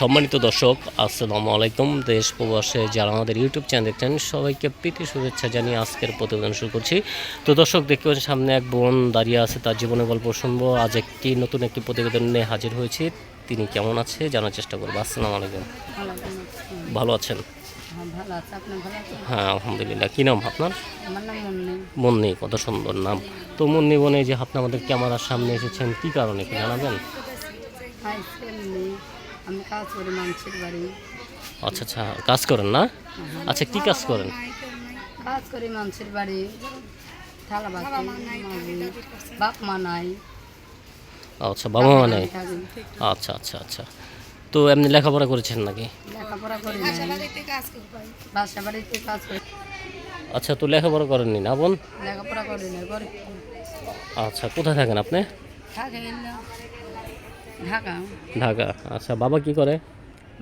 সম্মানিত দর্শক আসসালামু আলাইকুম। দেশ প্রবাসে যারা আমাদের ইউটিউব চ্যানেল দেখছেন সবাইকে প্রীতি শুভেচ্ছা জানিয়ে আজকের প্রতিবেদন শুরু করছি। তো দর্শক দেখতে পাচ্ছেন সামনে এক বোন দাঁড়িয়ে আছে তার জীবনের গল্প শুনব। আজ একটি নতুন একটি প্রতিবেদন নিয়ে হাজির হয়েছি। তিনি কেমন আছে জানার চেষ্টা করব। আসসালামু আলাইকুম। ভালো আছেন? হ্যাঁ ভালো আছেন? হ্যাঁ আলহামদুলিল্লাহ। কী নাম আপনার? মুন্নি। কত সুন্দর নাম। তো মুন্নি বনে যে আপনি আমাদের ক্যামেরার সামনে এসেছেন কী কারণে কি জানাবেন? আমি কাজ করি মানুষের বাড়ি। আচ্ছা আচ্ছা কাজ করেন না? আচ্ছা কী কাজ করেন? কাজ করি মানুষের বাড়ি। থালা বাপ মা নাই। আচ্ছা বাবা মা নেই? আচ্ছা আচ্ছা আচ্ছা। তো এমনি লেখাপড়া করেছেন নাকি? লেখাপড়া করি বাসা বাড়িতে কাজ করি। আচ্ছা তো লেখাপড়া করেননি না বোন? লেখাপড়া করি না আচ্ছা কোথায় থাকেন আপনি? থাকে না। ঢাকা? ঢাকা। আচ্ছা বাবা কি করে?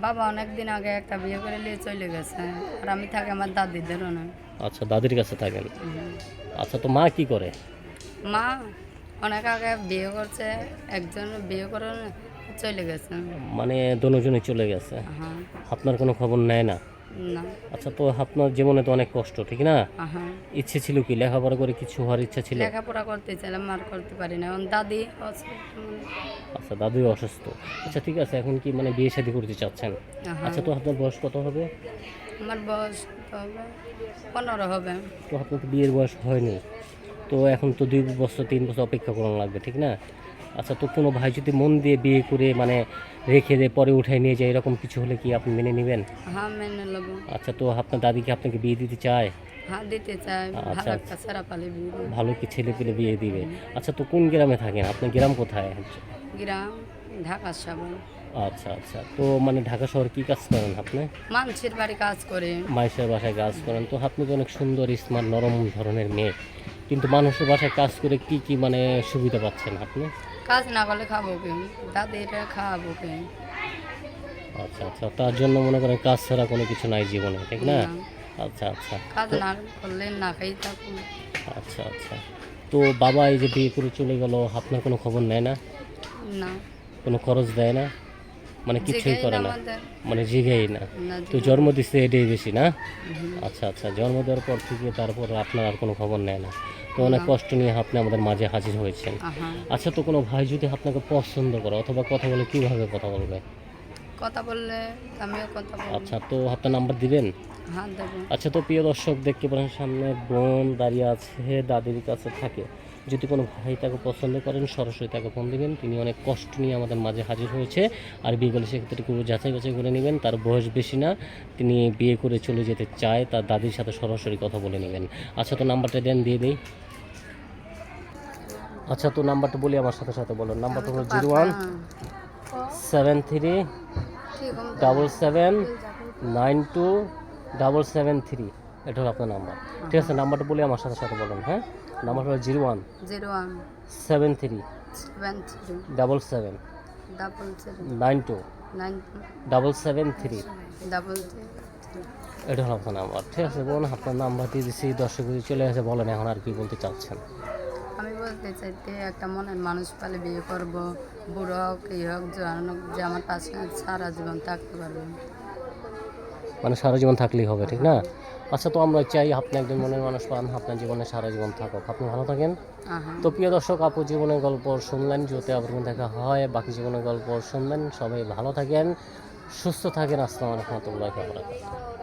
বাবা অনেক দিন আগে একটা বিয়ে করে নিয়ে চলে গেছে। আর আমি থাকি আমার দাদিদের না। আচ্ছা দাদির কাছে থাকেন? আচ্ছা তো মা কি করে? মা অনেক আগে বিয়ে করছে একজন বিয়ে করে চলে গেছে। মানে দুজনে চলে গেছে? হ্যাঁ। আপনার কোনো খবর নেয় না? না। আচ্ছা তো আপনার জীবনে তো অনেক কষ্ট ঠিক না? ইচ্ছে ছিল কি? লেখাপড়া করে কিছু হওয়ার ইচ্ছা ছিল? লেখাপড়া করতে চাইলাম আর করতে পারি না। দাদি অসুস্থ। আচ্ছা দাদুই অসুস্থ। আচ্ছা ঠিক আছে এখন কি মানে বিয়ে শাদী করতে চাচ্ছেন? আচ্ছা তো আপনার বয়স কত হবে? আমার বয়স হবে? পনেরো হবে। তো আপনার তো বিয়ের বয়স হয়নি। তো এখন তো দুই বছর তিন বছর অপেক্ষা করানো লাগবে ঠিক না? আচ্ছা তো কোনো ভাই যদি মন দিয়ে বিয়ে করে মানে রেখে দিয়ে পরে উঠাই নিয়ে যায় এরকম কিছু হলে কি আপনি মেনে নেবেন? হ্যাঁ মেনে নেব। আচ্ছা তো আপনার দাদিকে আপনাকে বিয়ে দিতে চায়? হ্যাঁ দিতে চাই আচ্ছা। ভালো কি ছেলে পেলে বিয়ে দিবে? আচ্ছা তো কোন গ্রামে থাকেন? আপনার গ্রাম কোথায়? গ্রাম ঢাকা সাবন আচ্ছা আচ্ছা তো মানে ঢাকা শহর কি কাজ করেন আপনি? মানুষের বাড়ি কাজ করে। মাইশের বাসায় কাজ করেন। তো আপনি তো অনেক সুন্দর স্মার্ট নরম ধরনের মেয়ে। কিন্তু মানুষের বাসায় কাজ করে কি কি মানে সুবিধা পাচ্ছেন আপনি? কাজ না করলে খাব কে? দাদিটা খাওয়াবো কে? আচ্ছা আচ্ছা তার জন্য মনে করেন কাজ ছাড়া কোনো কিছু নাই জীবনে ঠিক না? না। আচ্ছা আচ্ছা। কাজ না করলে না খাই থাকুন আচ্ছা আচ্ছা। তো বাবা এই যে বিয়ে করে চলে গেল আপনার কোনো খবর নেয় না? না। কোনো খরচ দেয় না? মানে কিছুই করে না। মানে জিগেই না। তো জন্ম দিচ্ছে এটাই বেশি না? আচ্ছা আচ্ছা জন্ম দেওয়ার পর থেকে তারপর আপনার আর কোনো খবর নেয় না। তো অনেক কষ্ট নিয়ে আপনি আমাদের মাঝে হাজির হয়েছেন। আচ্ছা তো কোনো ভাই যদি আপনাকে পছন্দ করে অথবা কথা বলে কীভাবে কথা বলবে? কথা বললে আমিও কথা বলব। আচ্ছা তো আপনার নাম্বার দিবেন? হ্যাঁ দেবো। আচ্ছা তো প্রিয় দর্শক দেখতে পারেন সামনে বোন দাঁড়িয়ে আছে দাদির কাছে থাকে। যদি কোনো ভাই তাকে পছন্দ করেন সরাসরি তাকে ফোন দিবেন। তিনি অনেক কষ্ট নিয়ে আমাদের মাঝে হাজির হয়েছে। আর বিয়ে করলে সেক্ষেত্রে একটু যাচাই বাছাই করে নেবেন। তার বয়স বেশি না। তিনি বিয়ে করে চলে যেতে চায় তার দাদির সাথে সরাসরি কথা বলে নেবেন। আচ্ছা তো নাম্বারটা দেন দিয়ে দিই। আচ্ছা তো নাম্বারটা বলি আমার সাথে সাথে বলুন নাম্বারটা হলো zero one seven three double seven nine two double seven three. এটা হলো আপনার নাম্বার। ঠিক আছে নাম্বারটা বলে আমার সাথে সাথে বলুন হ্যাঁ? নাম্বার হলো zero one. Zero one. Seven three. Seven three. Double seven. Double seven. Nine two. Nine double seven three. Double এটা হলো আপনার নাম্বার। ঠিক আছে বলুন আপনার নাম্বার দিয়ে দিচ্ছি দর্শক যদি চলে আসে বলেন এখন আর কি বলতে চাচ্ছেন। আমি বলতে চাইতে একটা মনের মানুষ পালে বিয়ে করব বুড়ো হোক এই হোক যে আমার পাশে সারা জীবন থাকতে পারবে। মানে সারা জীবন থাকলেই হবে ঠিক না? আচ্ছা তো আমরা চাই আপনি একজন মনের মানুষ পান আপনার জীবনে সারা জীবন থাকুক। আপনি ভালো থাকেন। তো প্রিয় দর্শক আপু জীবনের গল্প শুনলেন যদি আপনার দেখা হয় বাকি জীবনের গল্প শুনলেন সবাই ভালো থাকেন সুস্থ থাকেন। আসসালামু আলাইকুম রহমতুল্লাহি